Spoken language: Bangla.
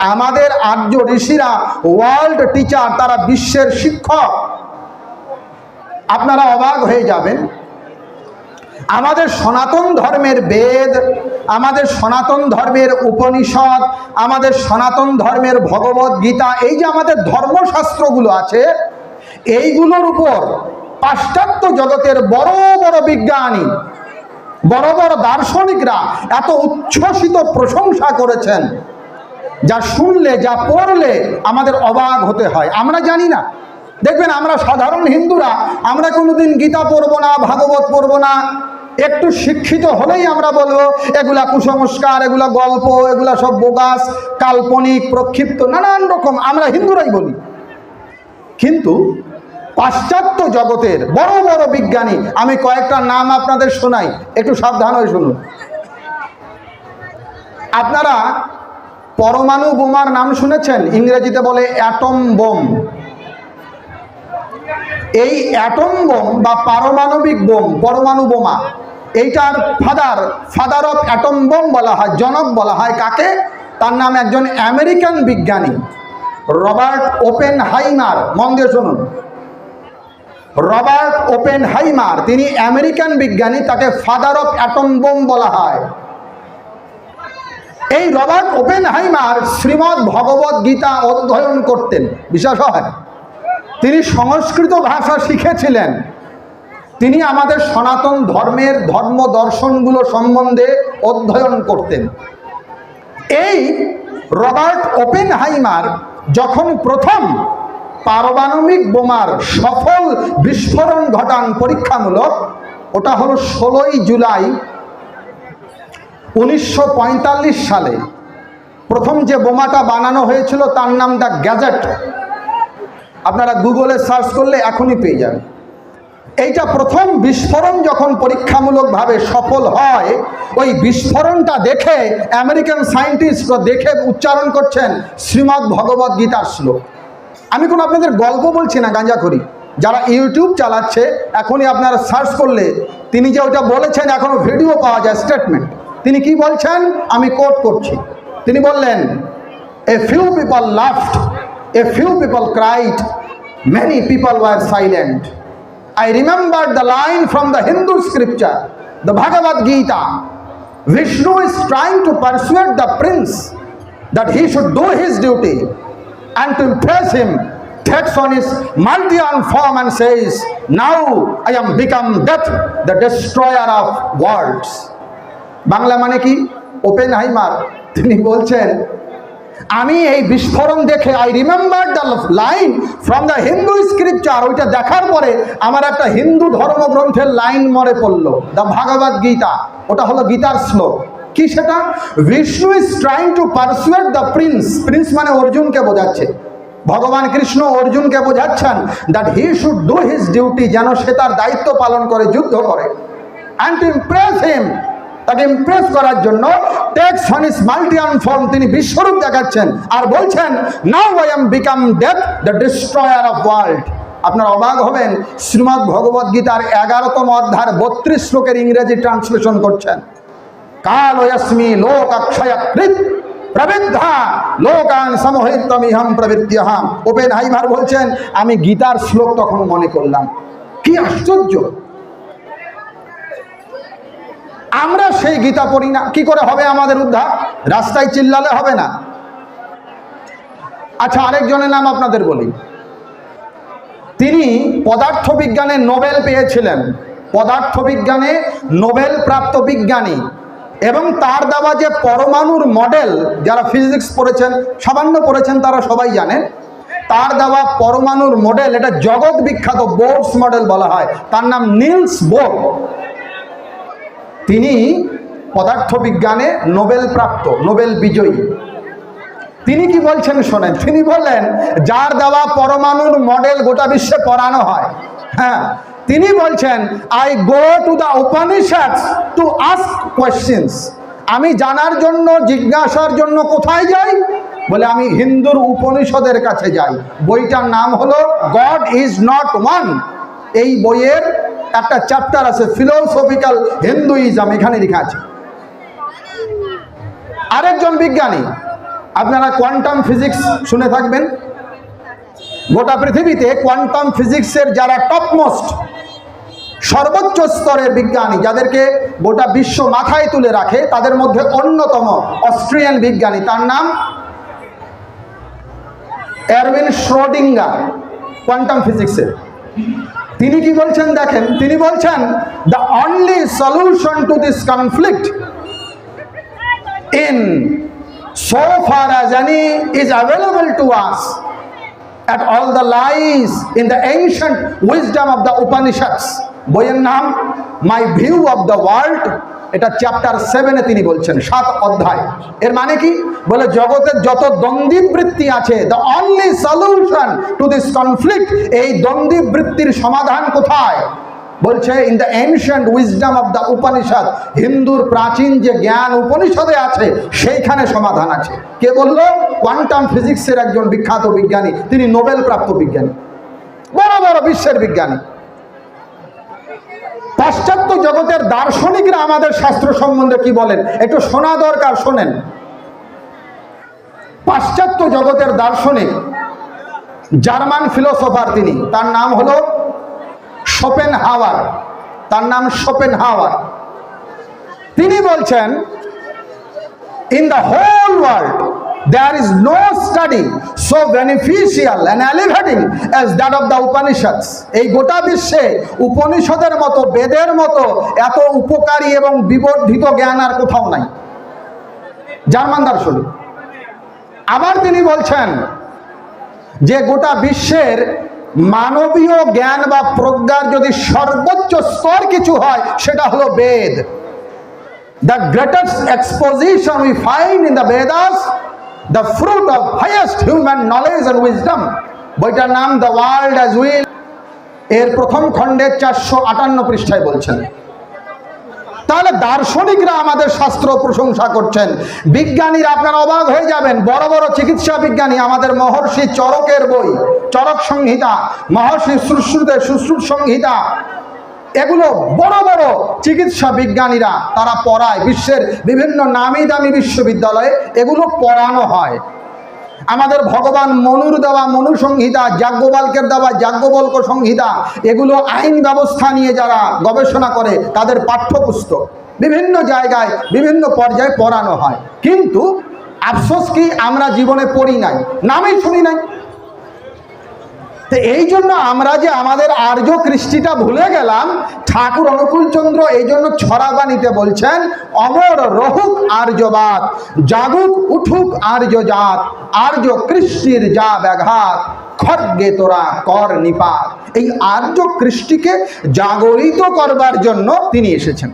আমাদের আর্য ঋষিরা ওয়ার্ল্ড টিচার তারা বিশ্বের শিক্ষক। আপনারা অবাক হয়ে যাবেন। আমাদের সনাতন ধর্মের বেদ, আমাদের সনাতন ধর্মের উপনিষদ, আমাদের সনাতন ধর্মের ভগবত গীতা, এই যে আমাদের ধর্মশাস্ত্রগুলো আছে, এইগুলোর উপর পাশ্চাত্য জগতের বড় বড় বিজ্ঞানী, বড় বড় দার্শনিকরা এত উচ্ছ্বসিত প্রশংসা করেছেন। যা শুনলে, যা পড়লে আমাদের অবাক হতে হয়। আমরা জানি না। দেখবেন, আমরা সাধারণ হিন্দুরা, আমরা কোনোদিন গীতা পড়ব না, ভাগবত পড়ব না। একটু শিক্ষিত হলেই আমরা বলব, এগুলা কুসংস্কার, এগুলা গল্প, এগুলা সব বোগাস, কাল্পনিক, প্রক্ষিপ্ত, নানান রকম। আমরা হিন্দুরাই বলি। কিন্তু পাশ্চাত্য জগতের বড় বড় বিজ্ঞানী, আমি কয়েকটা নাম আপনাদের শোনাই। একটু সাবধান হয়ে শুনুন। আপনারা পরমাণু বোমার নাম শুনেছেন? ইংরেজিতে বলে অ্যাটম বোম এই অ্যাটম বোম বা পারমাণবিক বোম পরমাণু বোমা, এইটার father father of atom bomb বলা হয়, জনক বলা হয়। কাকে? তার নাম একজন আমেরিকান বিজ্ঞানী, রবার্ট ওপেন হাইমার মন দিয়ে শুনুন। রবার্ট ওপেন হাইমার তিনি আমেরিকান বিজ্ঞানী, তাকে ফাদার অফ অ্যাটম বোম বলা হয়। এই Robert Oppenheimer Shrimad Bhagavad Gita অধ্যয়ন করতেন। বিশ্বাস হয়? তিনি সংস্কৃত ভাষা শিখেছিলেন। তিনি আমাদের সনাতন ধর্মের ধর্ম দর্শনগুলো সম্বন্ধে অধ্যয়ন করতেন। এই রবার্ট ওপেন হাইমার যখন প্রথম পারমাণবিক বোমার সফল বিস্ফোরণ ঘটান পরীক্ষামূলক, ওটা হলো ষোলোই জুলাই উনিশশো পঁয়তাল্লিশ সালে প্রথম যে বোমাটা বানানো হয়েছিল, তার নাম দ্য গ্যাজেট। আপনারা গুগলে সার্চ করলে এখনই পেয়ে যাবেন এইটা প্রথম বিস্ফোরণ যখন পরীক্ষামূলকভাবে সফল হয়, ওই বিস্ফোরণটা দেখে আমেরিকান সায়েন্টিস্ট দেখে উচ্চারণ করছেন শ্রীমদ্ ভগবত গীতার শ্লোক। আমি কোনো আপনাদের গল্প বলছি না, গাঁজা করি। যারা ইউটিউব চালাচ্ছে, এখনই আপনারা সার্চ করলে তিনি যে ওটা বলেছেন, এখনও ভিডিও পাওয়া যায় স্টেটমেন্ট তিনি কি বলছেন আমি কোট করছি তিনি বললেন a few people laughed a few people cried many people were silent I remembered the line from the Hindu scripture, the Bhagavad Gita. Vishnu is trying to persuade the prince that he should do his duty and to impress him takes on his multi-armed form and says, Now I am become death, the destroyer of worlds. Bangla মানে কি? ওপেন হাইমার তিনি বলছেন, আমি এই বিস্ফোরণ দেখে I remember the line from the Hindu scripture ওইটা দেখার পরে আমার একটা হিন্দু ধর্মগ্রন্থের লাইন মরে পড়ল। দ্য ভাগবত গীতা ওটা হলো গীতার শ্লোক। কি সেটা? Vishnu is trying to persuade the prince prince মানে অর্জুনকে বোঝাচ্ছে। ভগবান কৃষ্ণ অর্জুনকে বোঝাচ্ছেন that he should do his duty যেন সে তার দায়িত্ব পালন করে, যুদ্ধ করে। অ্যান্ড ইমপ্রেস হিম তাকে ইমপ্রেস করার জন্য টেক্স অন ইস ফর্ম তিনি বিশ্বরূপ দেখাচ্ছেন আর বলছেন now I am become death the destroyer of world আপনার অবাক হবেন, শ্রীমদ্ ভগবদ গীতার এগারোতম অধ্যায় বত্রিশ শ্লোকের ইংরেজি ট্রান্সলেশন করছেন। কাল ওয়াস্মি লোক অক্ষয়কৃত প্রবৃদ্ধা, লোকান সমহিতমিহম প্রবৃত্তিহম ওপেন হাইমার বলছেন, আমি গীতার শ্লোক তখন মনে করলাম। কি আশ্চর্য! আমরা সেই গীতা পড়ি না। কি করে হবে আমাদের উদ্ধার? রাস্তায় চিল্লালে হবে না। আচ্ছা আরেকজনের নাম আপনাদের বলি। তিনি পদার্থবিজ্ঞানে নোবেল পেয়েছিলেন। পদার্থবিজ্ঞানে নোবেল প্রাপ্ত বিজ্ঞানী। এবং তার দেওয়া যে পরমাণুর মডেল, যারা ফিজিক্স পড়েছেন, সামান্য পড়েছেন, তারা সবাই জানেন, তার দেওয়া পরমাণুর মডেল, এটা জগৎ বিখ্যাত বোর্ডস মডেল বলা হয়। তার নাম নীলস বোর্ড। তিনি পদার্থবিজ্ঞানে নোবেল প্রাপ্ত, নোবেল বিজয়ী। তিনি কি বলছেন শোনেন, তিনি বললেন, যার দেওয়া পরমাণুর মডেল গোটা বিশ্বে পড়ানো হয়। হ্যাঁ তিনি বলছেন I go to the Upanishads to ask questions আমি জানার জন্য, জিজ্ঞাসার জন্য কোথায় যাই? বলে, আমি হিন্দুর উপনিষদের কাছে যাই। বইটার নাম হলো গড ইজ নট ওয়ান এই বইয়ের একটা চ্যাপ্টার আছে ফিলোসফিক্যাল হিন্দুইজম এখানে লেখা আছে। আরেকজন বিজ্ঞানী, আপনারা কোয়ান্টাম ফিজিক্স শুনে থাকবেন। গোটা পৃথিবীতে কোয়ান্টাম ফিজিক্সের যারা টপমোস্ট সর্বোচ্চ স্তরের বিজ্ঞানী, যাদেরকে গোটা বিশ্ব মাথায় তুলে রাখে, তাদের মধ্যে অন্যতম অস্ট্রিয়ান বিজ্ঞানী, তার নাম এরউইন শ্রোডিঙ্গা কোয়ান্টাম ফিজিক্সের তিনি কি বলছেন দেখেন তিনি বলছেন the only solution to this conflict in so far as any is available to us at all the lies in the ancient wisdom of the Upanishads বইয়ের নাম my view of the world এটা চ্যাপ্টার সেভেনে তিনি বলছেন, সাত অধ্যায়। এর মানে কি? বলে, জগতের যত দ্বন্দ্বী বৃত্তি আছে the only solution to this conflict এই দ্বন্দ্বী বৃত্তির সমাধান কোথায়? বলছে in the ancient wisdom of the Upanishad হিন্দুর প্রাচীন যে জ্ঞান উপনিষদে আছে, সেইখানে সমাধান আছে। কে বলল? কোয়ান্টাম ফিজিক্সের একজন বিখ্যাত বিজ্ঞানী, তিনি নোবেল প্রাপ্ত বিজ্ঞানী। বড় বড় বিশ্বের বিজ্ঞানী। পাশ্চাত্য জগতের দার্শনিকরা আমাদের শাস্ত্র সম্বন্ধে কি বলেন? একটু শোনা দরকার, শোনেন। পাশ্চাত্য জগতের দার্শনিক, জার্মান ফিলোসফার তিনি। তার নাম হলো শোপেন হাওয়ার তার নাম শোপেন হাওয়ার তিনি বলছেন, in the whole world there is no study so beneficial and elevating as that of the Upanishads. এই গোটা বিশ্বে উপনিষদের মতো, বেদের মতো এত উপকারী এবং বিবর্ধিত জ্ঞান আর কোথাও নাই। জার্মান দার্শনিক। আবার তিনি বলছেন যে গোটা বিশ্বের মানবীয় জ্ঞান বা প্রজ্ঞার যদি সর্বোচ্চ স্তর কিছু হয়, সেটা হলো Veda. The greatest exposition we find in the Vedas the fruit of highest human knowledge and wisdom বইটার নাম দ্য ওয়ার্ল্ড অ্যাজ উইল এর প্রথম খণ্ডের চারশো আটান্ন পৃষ্ঠায় বলছেন। তাহলে দার্শনিকরা আমাদের শাস্ত্র প্রশংসা করছেন। বিজ্ঞানীরা আপনারা অবাক হয়ে যাবেন। বড় বড় চিকিৎসা বিজ্ঞানী, আমাদের মহর্ষি চরকের বই, চরক সংহিতা, মহর্ষি শুশ্রুতের শুশ্রুত সংহিতা এগুলো বড় বড় চিকিৎসা বিজ্ঞানীরা তারা পড়ায়। বিশ্বের বিভিন্ন নামি দামি বিশ্ববিদ্যালয়ে এগুলো পড়ানো হয়। আমাদের ভগবান মনুর দেওয়া, মনু সংহিতা, যাজ্ঞবালকের দেওয়া, যাজ্ঞবল্ক সংহিতা, এগুলো আইন ব্যবস্থা নিয়ে যারা গবেষণা করে, তাদের পাঠ্যপুস্তক। বিভিন্ন জায়গায়, বিভিন্ন পর্যায়ে পড়ানো হয়। কিন্তু আফসোস কি আমরা জীবনে পড়ি নাই? নামই শুনি নাই। তো এই জন্য আমরা যে আমাদের আর্য কৃষ্টিটা ভুলে গেলাম, ঠাকুর অনুকূলচন্দ্র এই জন্য ছড়াবানিতে বলছেন, অমর রহুক আর্যবাদ জাগুক উঠুক আর্য জাত, আর্য কৃষ্টির যা ব্যাঘাত খড়গে তোরা কর নিপাত। এই আর্য কৃষ্টিকে জাগরিত করবার জন্য তিনি এসেছেন।